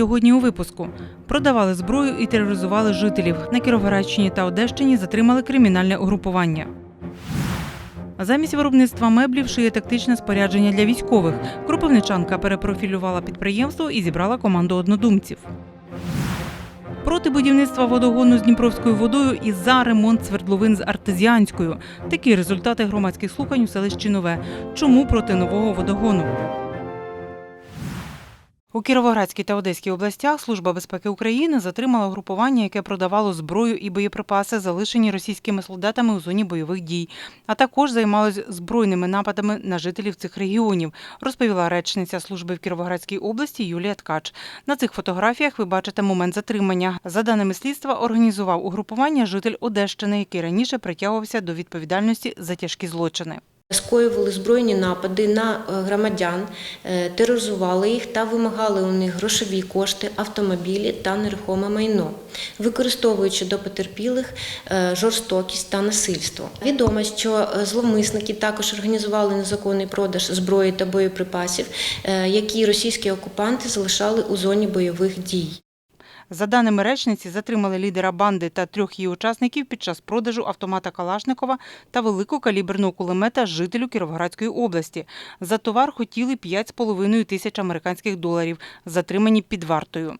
Сьогодні у випуску продавали зброю і тероризували жителів. На Кіровоградщині та Одещині затримали кримінальне угрупування. Замість виробництва меблів шиє тактичне спорядження для військових. Кропивничанка перепрофілювала підприємство і зібрала команду однодумців. Проти будівництва водогону з Дніпровською водою і за ремонт свердловин з артезіанською. Такі результати громадських слухань у селищі Нове. Чому проти нового водогону? У Кіровоградській та Одеській областях Служба безпеки України затримала угрупування, яке продавало зброю і боєприпаси, залишені російськими солдатами у зоні бойових дій, а також займалось збройними нападами на жителів цих регіонів, розповіла речниця служби в Кіровоградській області Юлія Ткач. На цих фотографіях ви бачите момент затримання. За даними слідства, організував угрупування житель Одещини, який раніше притягувався до відповідальності за тяжкі злочини. Скоювали збройні напади на е, громадян, е, тероризували їх та вимагали у них грошові кошти, автомобілі та нерухоме майно, використовуючи до потерпілих е, жорстокість та насильство. Відомо, що зловмисники також організували незаконний продаж зброї та боєприпасів, які російські окупанти залишали у зоні бойових дій. За даними речниці, затримали лідера банди та трьох її учасників під час продажу автомата Калашникова та великокаліберного кулемета жителю Кіровоградської області. За товар хотіли 5,5 тисяч американських доларів, затримані під вартою.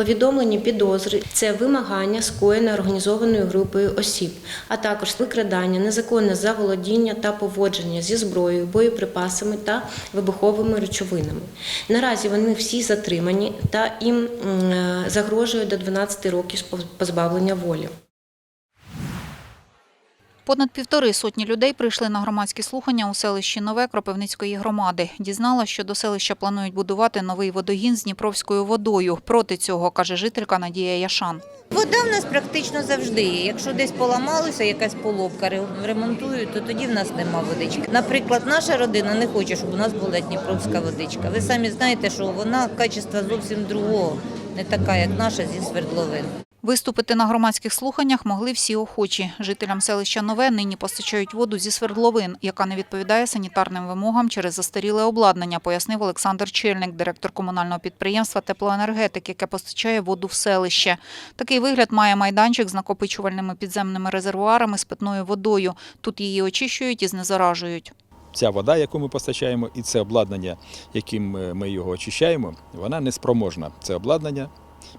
Повідомлені підозри це вимагання скоєне організованою групою осіб, а також викрадання, незаконне заволодіння та поводження зі зброєю, боєприпасами та вибуховими речовинами. Наразі вони всі затримані та їм е, загрожує до 12 років позбавлення волі. Понад півтори сотні людей прийшли на громадські слухання у селищі Нове Кропивницької громади. Дізнала, що до селища планують будувати новий водогін з Дніпровською водою. Проти цього, каже жителька Надія Яшан. Вода в нас практично завжди є. Якщо десь поламалося, якась поломка ремонтують, то тоді в нас нема водички. Наприклад, наша родина не хоче, щоб у нас була дніпровська водичка. Ви самі знаєте, що вона качества зовсім другого, не така, як наша зі свердловин. Виступити на громадських слуханнях могли всі охочі. Жителям селища Нове нині постачають воду зі свердловин, яка не відповідає санітарним вимогам через застаріле обладнання, пояснив Олександр Чельник, директор комунального підприємства теплоенергетик, яке постачає воду в селище. Такий вигляд має майданчик з накопичувальними підземними резервуарами з питною водою. Тут її очищують і знезаражують. Ця вода, яку ми постачаємо, і це обладнання, яким е, ми його очищаємо, вона не спроможна. Це обладнання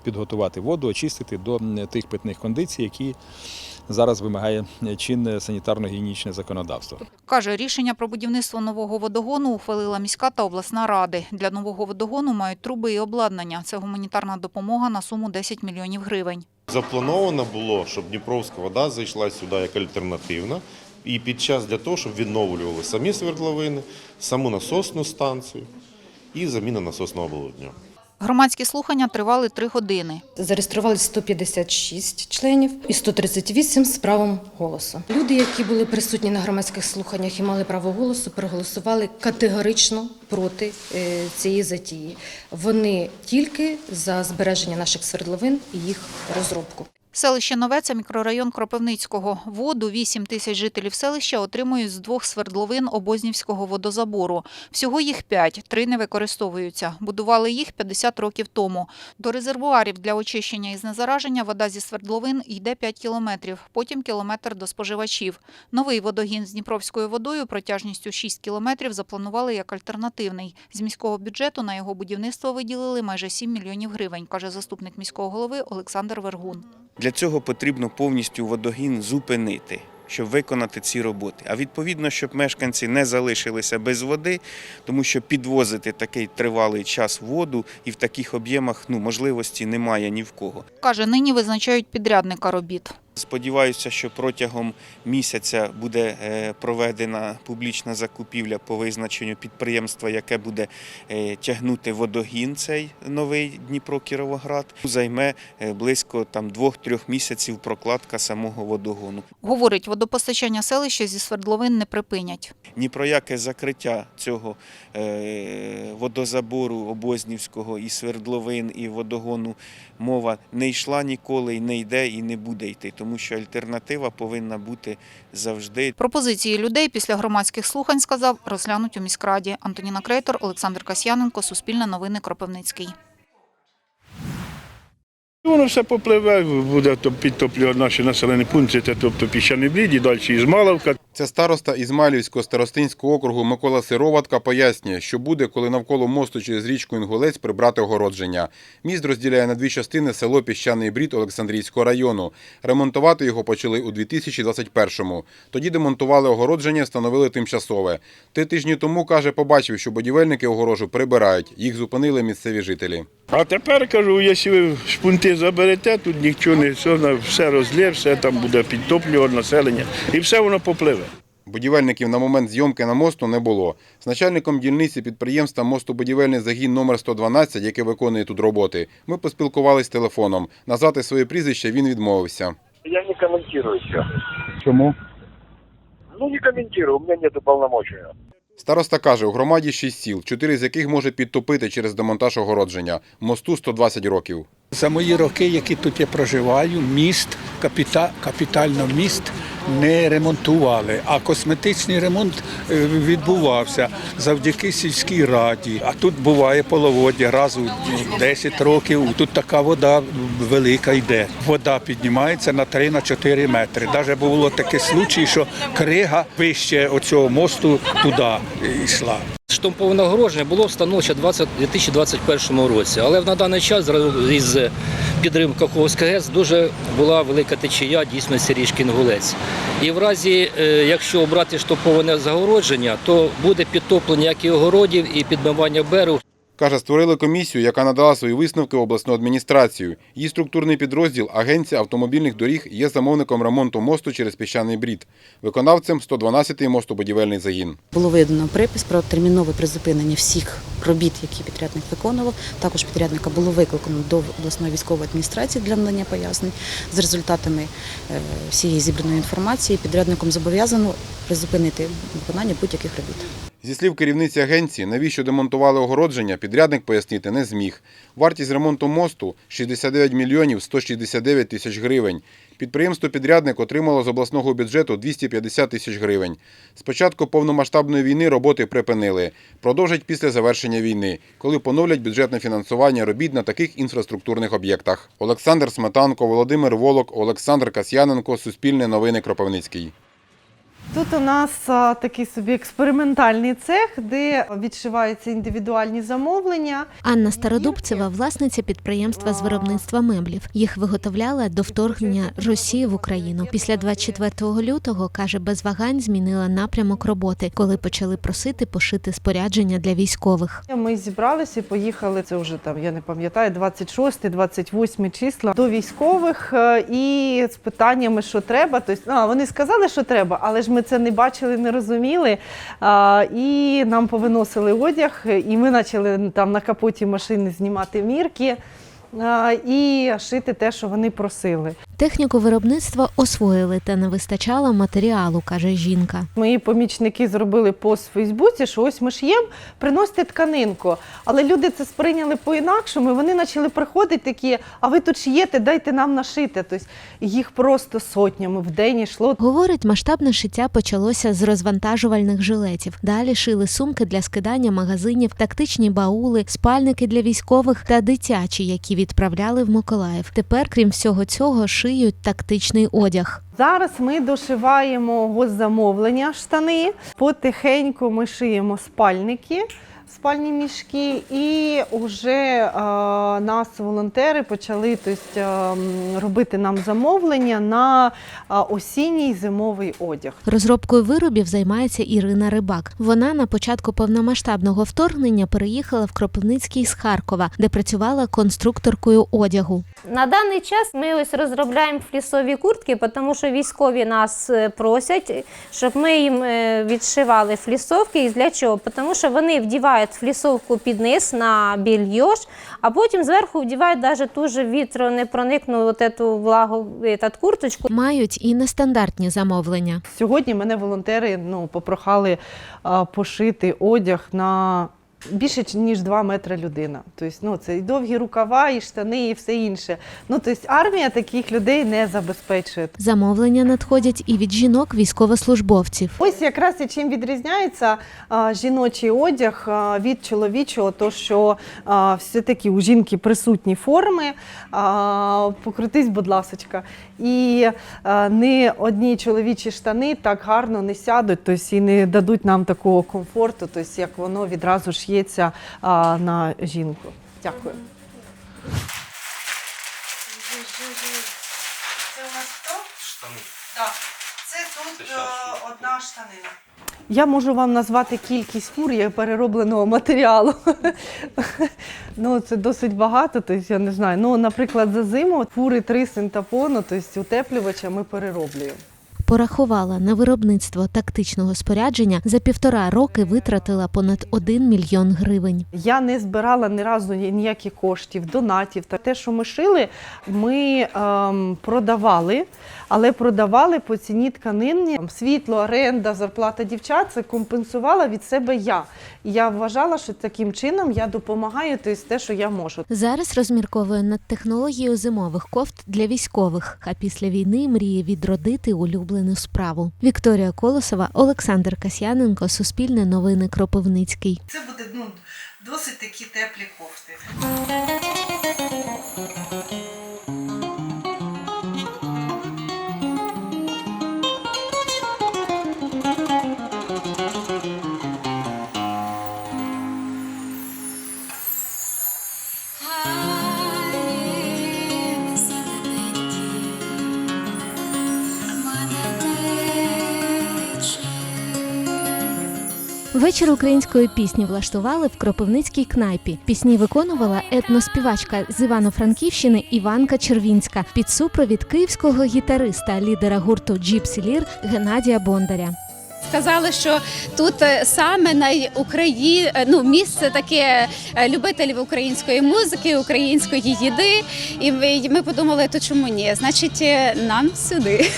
підготувати воду, очистити до тих питних кондицій, які зараз вимагає чинне санітарно-гігієнічне законодавство. Каже, рішення про будівництво нового водогону ухвалила міська та обласна ради. Для нового водогону мають труби і обладнання. Це гуманітарна допомога на суму 10 мільйонів гривень. Заплановано було, щоб Дніпровська вода зайшла сюди як альтернативна. І під час для того, щоб відновлювали самі свердловини, саму насосну станцію і заміна насосного обладнання. Громадські слухання тривали три години. Зареєстрували 156 членів і 138 з правом голосу. Люди, які були присутні на громадських слуханнях і мали право голосу, проголосували категорично проти е, цієї затії. Вони тільки за збереження наших свердловин і їх розробку. Селище Нове – це мікрорайон Кропивницького. Воду 8 тисяч жителів селища отримують з двох свердловин Обознівського водозабору. Всього їх п'ять, три не використовуються. Будували їх 50 років тому. До резервуарів для очищення і знезараження вода зі свердловин йде 5 кілометрів, потім кілометр до споживачів. Новий водогін з Дніпровською водою протяжністю 6 кілометрів запланували як альтернативний. З міського бюджету на його будівництво виділили майже 7 мільйонів гривень, каже заступник міського голови Олександр Вергун. Для цього потрібно повністю водогін зупинити, щоб виконати ці роботи. А відповідно, щоб мешканці не залишилися без води, тому що підвозити такий тривалий час воду і в таких об'ємах ну, можливості немає ні в кого. Каже, нині визначають підрядника робіт. Сподіваюся, що протягом місяця буде е, проведена публічна закупівля по визначенню підприємства, яке буде е, тягнути водогін цей новий Дніпро-Кіровоград. Займе е, близько там двох-трьох місяців прокладка самого водогону. Говорить, водопостачання селища зі свердловин не припинять. Ні про яке закриття цього водозабору Обознівського і свердловин, і водогону мова не йшла ніколи, і не йде, і не буде йти, тому що альтернатива повинна бути завжди. Пропозиції людей після громадських слухань, сказав, розглянуть у міськраді. Антоніна Крейтор, Олександр Касьяненко, Суспільне новини, Кропивницький. Воно все попливе, буде підтоплювати наші населені пункти, тобто піщаний бліді, і далі Ізмаловка. Це староста Ізмайлівського старостинського округу Микола Сироватка пояснює, що буде, коли навколо мосту через річку Інгулець прибрати огородження. Міст розділяє на дві частини село Піщаний Брід Олександрійського району. Ремонтувати його почали у 2021-му. Тоді демонтували огородження, встановили тимчасове. Три тижні тому, каже, побачив, що будівельники огорожу прибирають. Їх зупинили місцеві жителі. А тепер кажу, якщо ви шпунти заберете, тут нічого не все, все розлє, все там буде підтоплювати населення і все воно попливе. Будівельників на момент зйомки на мосту не було. З начальником дільниці підприємства мостобудівельний загін номер 112, який виконує тут роботи, ми поспілкувались телефоном. Назвати своє прізвище він відмовився. Я не комментирую все. Чому? Ну, не комментирую, у меня нет полномочия. Староста каже, у громаді шість сіл, чотири з яких може підтопити через демонтаж огородження. Мосту 120 років. За мої роки, які тут я проживаю, міст, капіта, капітально міст не ремонтували, а косметичний ремонт е, відбувався завдяки сільській раді. А тут буває половодя раз у 10 років. Тут така вода велика йде. Вода піднімається на 3-4 метри. Навіть було таке случай, що крига вище оцього мосту туди йшла. Штамповане огородження було встановлено ще 20 2021 році, але на даний час із підривом Каховської ГЕС дуже була велика течія дійсно річки Інгулець. І в разі, е, якщо обрати штамповане загородження, то буде підтоплення як і огородів, і підмивання берегу. Каже, створили комісію, яка надала свої висновки в обласну адміністрацію. Її структурний підрозділ Агенція автомобільних доріг є замовником ремонту мосту через піщаний брід. Виконавцем 112-й мостобудівельний загін. Було видано припис про термінове призупинення всіх робіт, які підрядник виконував. Також підрядника було викликано до обласної військової адміністрації для надання пояснень. З результатами е, всієї зібраної інформації підрядником зобов'язано призупинити виконання будь-яких робіт. Зі слів керівниці агенції, навіщо демонтували огородження, підрядник пояснити не зміг. Вартість ремонту мосту – 69 мільйонів 169 тисяч гривень. Підприємство-підрядник отримало з обласного бюджету 250 тисяч гривень. З початку повномасштабної війни роботи припинили. Продовжать після завершення війни, коли поновлять бюджетне фінансування робіт на таких інфраструктурних об'єктах. Олександр Сметанко, Володимир Волок, Олександр Касьяненко, Суспільне новини Кропивницький. Тут у нас а, такий собі експериментальний цех, де відшиваються індивідуальні замовлення. Анна Стародубцева, власниця підприємства з виробництва меблів. Їх виготовляла до вторгнення Росії в Україну. Після 24 лютого каже, без вагань змінила напрямок роботи, коли почали просити пошити спорядження для військових. Ми зібралися і поїхали. Це вже там, я не пам'ятаю, 26-28 числа до військових е, і з питаннями, що треба. Тобто, а, вони сказали, що треба, але ж ми це не бачили, не розуміли. А, і нам повиносили одяг, і ми почали там на капоті машини знімати мірки. І шити те, що вони просили. Техніку виробництва освоїли, та не вистачало матеріалу, каже жінка. Мої помічники зробили пост в Фейсбуці, що ось ми ш'ємо, приносите тканинку. Але люди це сприйняли по-інакшому, і вони почали приходити такі, а ви тут шиєте, дайте нам нашити. Тобто їх просто сотнями в день йшло. Говорить, масштабне шиття почалося з розвантажувальних жилетів. Далі шили сумки для скидання магазинів, тактичні баули, спальники для військових та дитячі, які відправляли в Миколаїв. Тепер, крім всього цього, шиють тактичний одяг. Зараз ми дошиваємо госзамовлення штани. Потихеньку ми шиємо спальники. Спальні мішки, і вже е, нас волонтери почали тобто, е, робити нам замовлення на е, осінній зимовий одяг. Розробкою виробів займається Ірина Рибак. Вона на початку повномасштабного вторгнення переїхала в Кропивницький з Харкова, де працювала конструкторкою одягу. На даний час ми ось розробляємо флісові куртки, тому що військові нас просять, щоб ми їм відшивали флісовки. І для чого? Тому що вони вдівають флісовку під низ на більйош, а потім зверху вдівають навіть ту же не проникну цю влагу та курточку. Мають і нестандартні замовлення. Сьогодні мене волонтери ну, попрохали а, пошити одяг на більше ніж 2 метри людина. Тобто, ну, це і довгі рукава, і штани, і все інше. Ну, тобто, армія таких людей не забезпечує. Замовлення надходять і від жінок військовослужбовців. Ось якраз і чим відрізняється а, жіночий одяг а, від чоловічого, то що а, все-таки у жінки присутні форми, а, покрутись, будь ласочка. І не одні чоловічі штани так гарно не сядуть, тобто і не дадуть нам такого комфорту, тобто як воно відразу ш'ється на жінку. Дякую. Це у нас хто? Штани. Так, це тут е, одна штанина. Я можу вам назвати кількість фур переробленого матеріалу. ну, це досить багато, тобто я не знаю. Ну, наприклад, за зиму фури 3 синтапону, тобто утеплювача ми перероблюємо. Порахувала на виробництво тактичного спорядження за півтора роки витратила понад 1 мільйон гривень. Я не збирала ні разу ні- ніяких коштів, донатів. Та те, що ми шили, ми ем, продавали, але продавали по ціні тканини. Світло, оренда, зарплата дівчат це компенсувала від себе я. І я вважала, що таким чином я допомагаю тобто, те, що я можу. Зараз розмірковує над технологією зимових кофт для військових, а після війни мріє відродити улюблену справу. Вікторія Колосова, Олександр Касьяненко, Суспільне новини Кропивницький. Це буде ну, досить такі теплі кофти. Вечір української пісні влаштували в Кропивницькій кнайпі. Пісні виконувала етноспівачка з Івано-Франківщини Іванка Червінська під супровід київського гітариста, лідера гурту Джіпсі Лір Геннадія Бондаря. Сказали, що тут е, саме на Україні ну місце таке е, любителів української музики, української їди. І ми- подумали, то чому ні? Значить, е, нам сюди.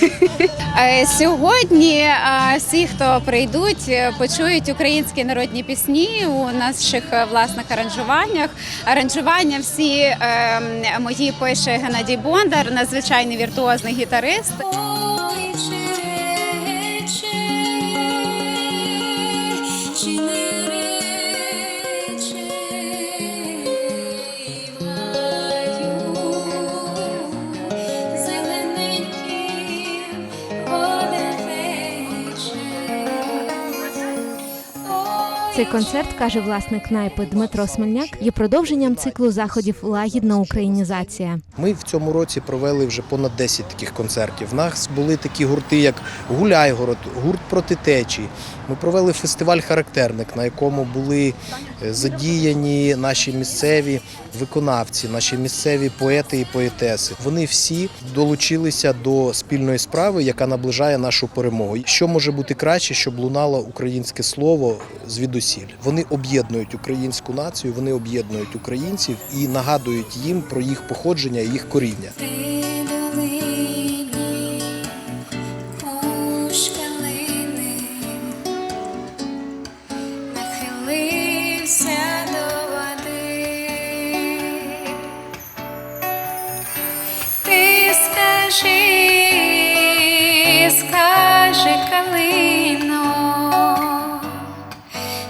Е, Сьогодні е, всі, хто прийдуть, е, почують українські народні пісні у наших е, власних аранжуваннях. Аранжування всі е, мої пише Геннадій Бондар, надзвичайний віртуозний гітарист. Цей концерт, каже власник найпи Дмитро Смельняк, є продовженням циклу заходів Лагідна українізація. Ми в цьому році провели вже понад 10 таких концертів. У нас були такі гурти, як Гуляйгород, гурт проти течії. Ми провели фестиваль Характерник, на якому були е, задіяні наші місцеві виконавці, наші місцеві поети і поетеси. Вони всі долучилися до спільної справи, яка наближає нашу перемогу. Що може бути краще, щоб лунало українське слово звідусіль? Вони об'єднують українську націю, вони об'єднують українців і нагадують їм про їх походження їх коріння. Скажи, скажи калино,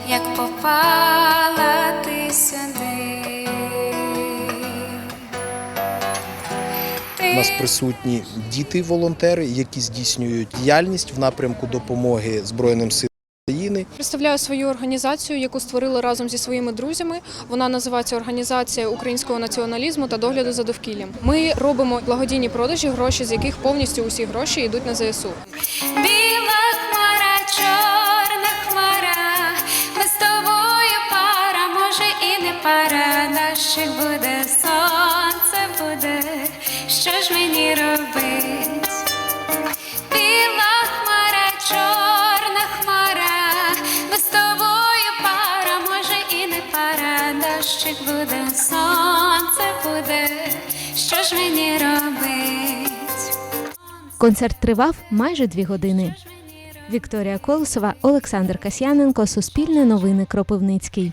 як попала присутні діти-волонтери, які здійснюють діяльність в напрямку допомоги Збройним силам України. Представляю свою організацію, яку створили разом зі своїми друзями. Вона називається Організація українського націоналізму та догляду за довкіллям. Ми робимо благодійні продажі, гроші з яких повністю усі гроші йдуть на ЗСУ. Біла хмара, чорна хмара, ми з тобою пара, може і не пара, дощик буде, сонце буде, що ж мені робить? Біла хмара, чорна хмара, ми з тобою пара, може і не пара, дощик буде, сонце буде, що ж мені робить? Концерт тривав майже дві години. Вікторія Колосова, Олександр Касьяненко, Суспільне новини Кропивницький.